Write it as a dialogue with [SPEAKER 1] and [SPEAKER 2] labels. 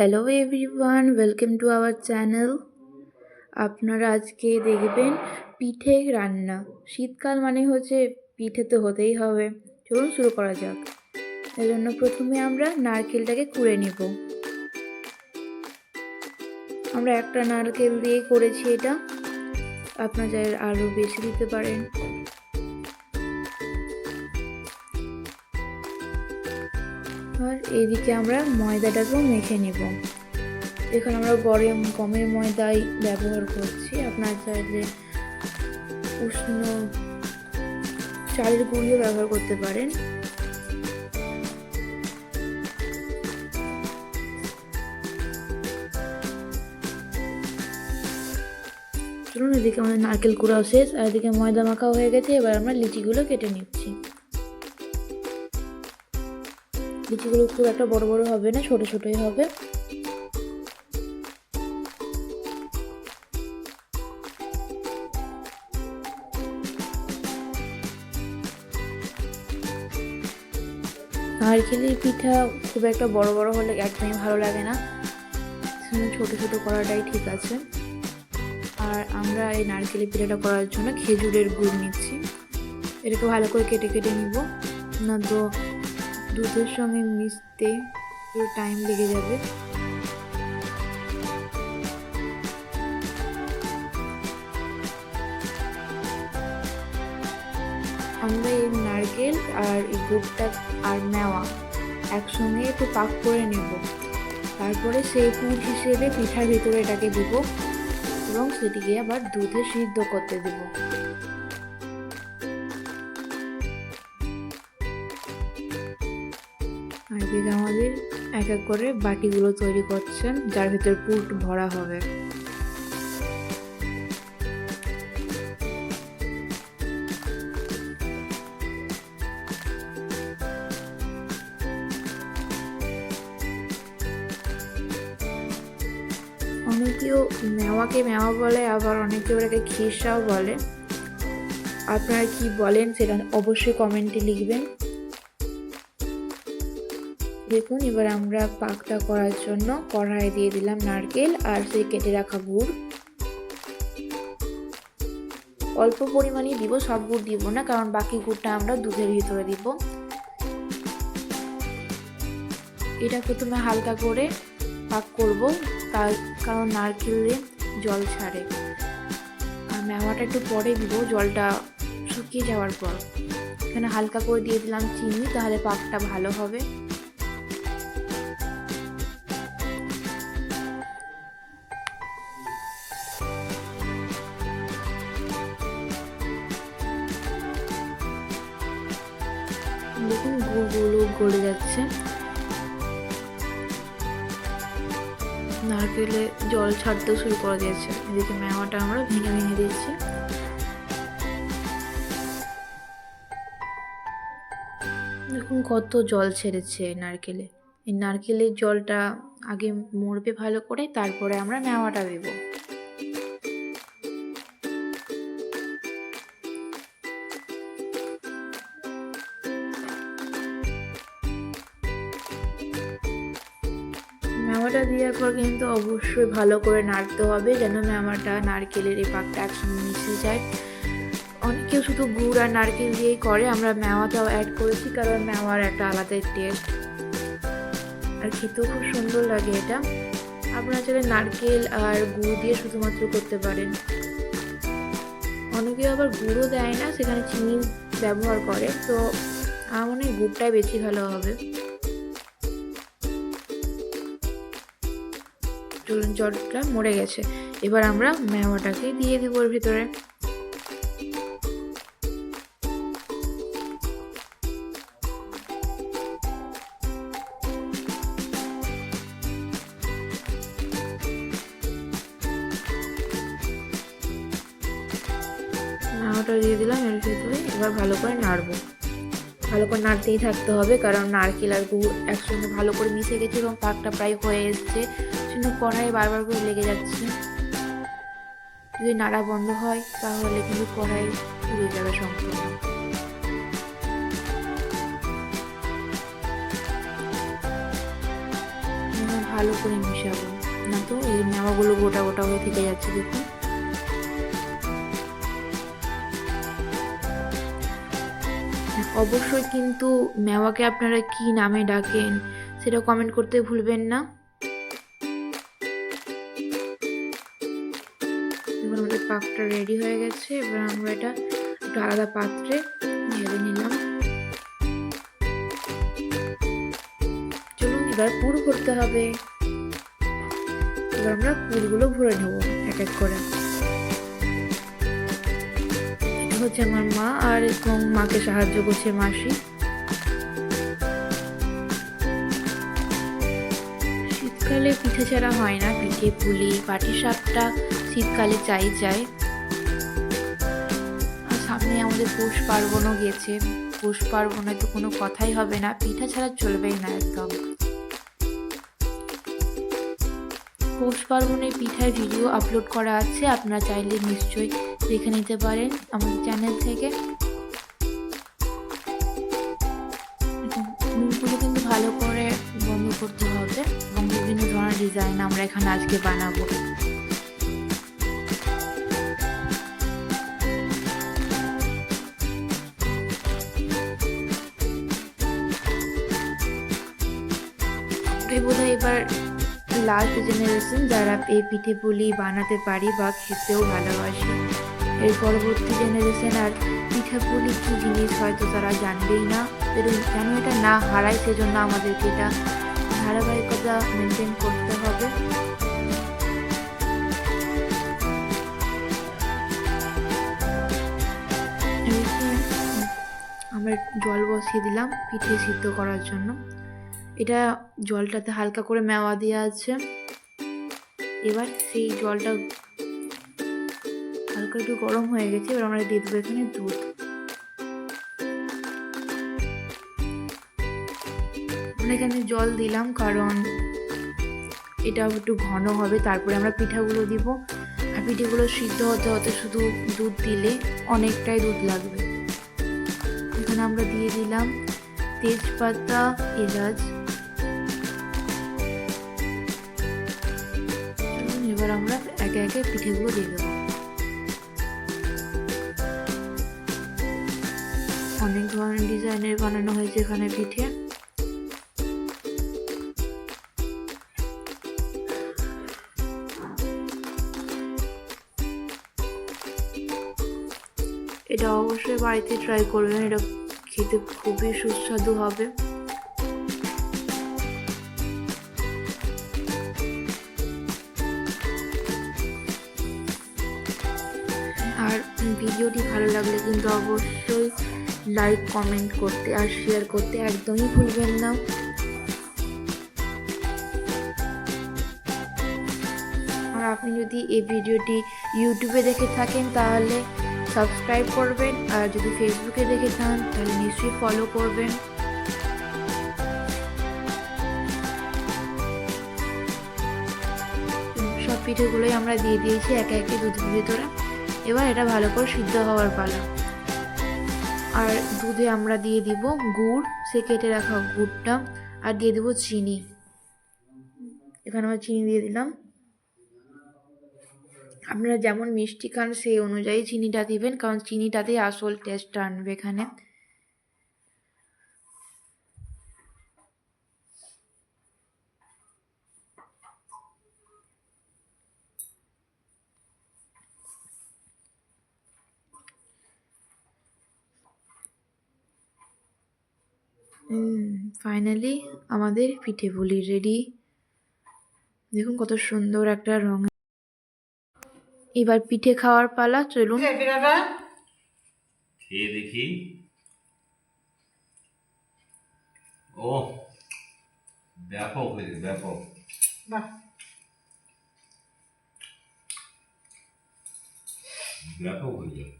[SPEAKER 1] Hello everyone welcome to our channel আপনারা আজকে দেখবেন পিঠে রান্না। শীতকাল মানে হচ্ছে পিঠে তো হতেই হবে। চলুন শুরু করা যাক। এই জন্য প্রথমে আমরা নারকেলটাকে কুড়ে নেব। আমরা একটা নারকেল দিয়ে করেছি এটা। আপনার চাইলে আরও বেশি দিতে পারেন। এইদিকে আমরা ময়দাটাকেও মেখে নেব। এখানে আমরা গরম গমের ময়দাই ব্যবহার করছি। আপনার চাইলে উষ্ণ চালের গুঁড়িও ব্যবহার করতে পারেন। চলুন এদিকে আমাদের নারকেল কুড়াও শেষ, আর এদিকে ময়দা মাখা হয়ে গেছে। এবার আমরা লিচিগুলো কেটে নিচ্ছি। লিচিগুলো খুব একটা বড় বড় হবে না, ছোট ছোটই হবে। নারকেলের পিঠা খুব একটা বড় বড় হলে একদমই ভালো লাগে না। ছোট ছোট করাটাই ঠিক আছে। আর আমরা এই নারকেলের পিঠাটা করার জন্য খেজুরের গুড় নিচ্ছি। এটাকে ভালো করে কেটে কেটে নিব। না তো দুধের সঙ্গে মিশতে একটু টাইম লেগে যাবে। আমরা এই নারকেল আর এই গুড়টা আর নেওয়া একসঙ্গে একটু পাক করে নেব। তারপরে সেই পুর হিসেবে পিঠার ভিতরে এটাকে দিব এবং সেটিকে আবার দুধে সিদ্ধ করতে দেবো। এদিকে আমাদের এক এক করে বাটিগুলো তৈরি করছেন, যার ভিতর পুট ভরা হবে। অনেকেও মেওয়াকে মেওয়া বলে, আবার অনেকে ওটাকে খিরসাও বলে। আপনারা কি বলেন সেটা অবশ্যই কমেন্টে লিখবেন। দেখুন, এবার আমরা পাকটা করার জন্য কড়াই দিয়ে দিলাম নারকেল আর সেই কেটে রাখা গুড়। অল্প পরিমাণে দিব, সব গুড় দিব না, কারণ বাকি গুড়টা আমরা দুধের ভিতরে দিব। এটা প্রথমে হালকা করে পাক করব, তার কারণ নারকেলে জল ছাড়ে। আর মেওয়াটা একটু পরে দিব, জলটা শুকিয়ে যাওয়ার পর। এখানে হালকা করে দিয়ে দিলাম চিনি, তাহলে পাকটা ভালো হবে। গুড়গুলো গলে যাচ্ছে। নারকেলে জল ছাড়তেও শুরু করে দিয়েছে। এদিকে মেওয়াটা আমরা ভেঙে ভেঙে দিচ্ছি দেখুন কত জল ছেড়েছে নারকেলে। এই নারকেলের জলটা আগে মরবে ভালো করে, তারপরে আমরা মেওয়াটা দেবো। ম্যামাটা দেওয়ার পর কিন্তু অবশ্যই ভালো করে নাড়তে হবে যেন ম্যামাটা নারকেলের এই পাকটা একসঙ্গে মিশে যায়। অনেকেও শুধু গুড় আর নারকেল দিয়েই করে, আমরা ম্যাওয়াটাও অ্যাড করেছি কারণ ম্যাওয়ার একটা আলাদাই টেস্ট আর খেতেও খুব সুন্দর লাগে এটা। আপনারা চাইলে নারকেল আর গুড় দিয়ে শুধুমাত্র করতে পারেন। অনেকে আবার গুঁড়ো দেয় না, সেখানে চিনি ব্যবহার করে, তো আমার মনে হয় গুড়টাই বেশি ভালো হবে। জলটা মরে গেছে। এবার আমরা মেওয়াটাকে দিয়ে দিব ওর ভিতরে। দিয়ে দিলাম এর ভিতরে, এবার ভালো করে নাড়বো। ভালো করে নাড়তেই থাকতে হবে, কারণ নারকেল আর গুড় একসঙ্গে ভালো করে মিশে গেছে এবং পাকটা প্রায় হয়ে এসছে। সেজন্য কড়াই বারবার করে লেগে যাচ্ছে। যদি নাড়া বন্ধ হয়, তাহলে কিন্তু কড়াই পুড়ে যাবে সম্পূর্ণ। ভালো করে মিশাবো। না তো, এই মেওয়াগুলো গোটা গোটা হয়ে থেকে যাচ্ছে দেখুন। অবশ্যই কিন্তু মেওয়াকে আপনারা কি নামে ডাকেন, সেটা কমেন্ট করতে ভুলবেন না। পাকটা রেডি হয়ে গেছে, এবার আমরা এটা একটু আলাদা পাত্রে ঢেলে নিলাম। চলুন এবার পুর করতে হবে। এবার আমরা পুরগুলো ভরে নেব এক এক করে। হচ্ছে আমার মা আর এবং মাকে সাহায্য করছে মাসি। শীতকালে পিঠে ছাড়া হয় না, পিঠে পুলি পাটি সাপটা শীতকালে চাই চাই। সামনে আমাদের পৌষ পার্বণও গেছে। পৌষ পার্বণে তো কোনো কথাই হবে না, পিঠা ছাড়া চলবেই না একদম। পৌষ পার্বণে পিঠার ভিডিও আপলোড করা আছে, আপনারা চাইলে নিশ্চয়ই দেখে নিতে পারেন আমাদের চ্যানেল থেকে। ডিজাইন আমরা এখানে আজকে বানাবো। এবার লাস্ট জেনারেশন যারা এই পিঠে পুলি বানাতে পারি বা খেতেও ভালোবাসে। এর পরবর্তী জেনারেশন আর পিঠা পুলি কী জিনিস হয়তো তারা জানবেই না। যেন যেন এটা না হারায়, সেজন্য আমাদেরকে এটা ধারাবাহিকতা মেনটেন করতে হবে। আমরা জল বসিয়ে দিলাম, পিঠে সিদ্ধ করার জন্য। এটা জলটাতে হালকা করে মেওয়া দেওয়া আছে। এবার সেই জলটা হালকা একটু গরম হয়ে গেছে, এবার আমরা দিয়ে দেবো এখানে দুধ। এখানে জল দিলাম, কারণ এটা একটু ঘন হবে, তারপরে আমরা পিঠাগুলো দিব। আর পিঠেগুলো সিদ্ধ হতে হতে শুধু দুধ দিলে অনেকটাই দুধ লাগবে। এখানে আমরা দিয়ে দিলাম তেজপাতা, এলাচ। এবার আমরা একে একে পিঠেগুলো দিয়ে দেবো। অনেক ধরনের ডিজাইনের বানানো হয়েছে এখানে পিঠে। বাড়িতে ট্রাই করবেন, এটা খেতে খুবই সুস্বাদু হবে। আর ভিডিওটি ভালো লাগলে কিন্তু অবশ্যই লাইক কমেন্ট করতে আর শেয়ার করতে একদমই ভুলবেন না। আর আপনি যদি এই ভিডিওটি ইউটিউবে দেখে থাকেন তাহলে সাবস্ক্রাইব করবেন, আর যদি ফেসবুকে দেখে থাকেন, তাহলে নিশ্চয়ই ফলো করবেন। সব পিঠেগুলোই আমরা দিয়ে দিয়েছি একে একে দুধের ভিতরে। এবার এটা ভালো করে সিদ্ধ হওয়ার পালা। আর দুধে আমরা দিয়ে দিব গুড়, সে কেটে রাখা গুড়টা, আর দিয়ে দেবো চিনি। এখানে আমরা চিনি দিয়ে দিলাম। আপনারা যেমন মিষ্টি খান, সেই অনুযায়ী চিনিটা দিবেন, কারণ চিনিটাতেই আসল টেস্টটা আনবে এখানে। ফাইনালি আমাদের পিঠে পুলি রেডি দেখুন কত সুন্দর একটা রং এবার পিঠে খাওয়ার পালা চলুন।
[SPEAKER 2] খেয়ে দেখি। ও ব্যাপক হয়েছে ব্যাপক। ব্যাপক হয়ে হয়েছে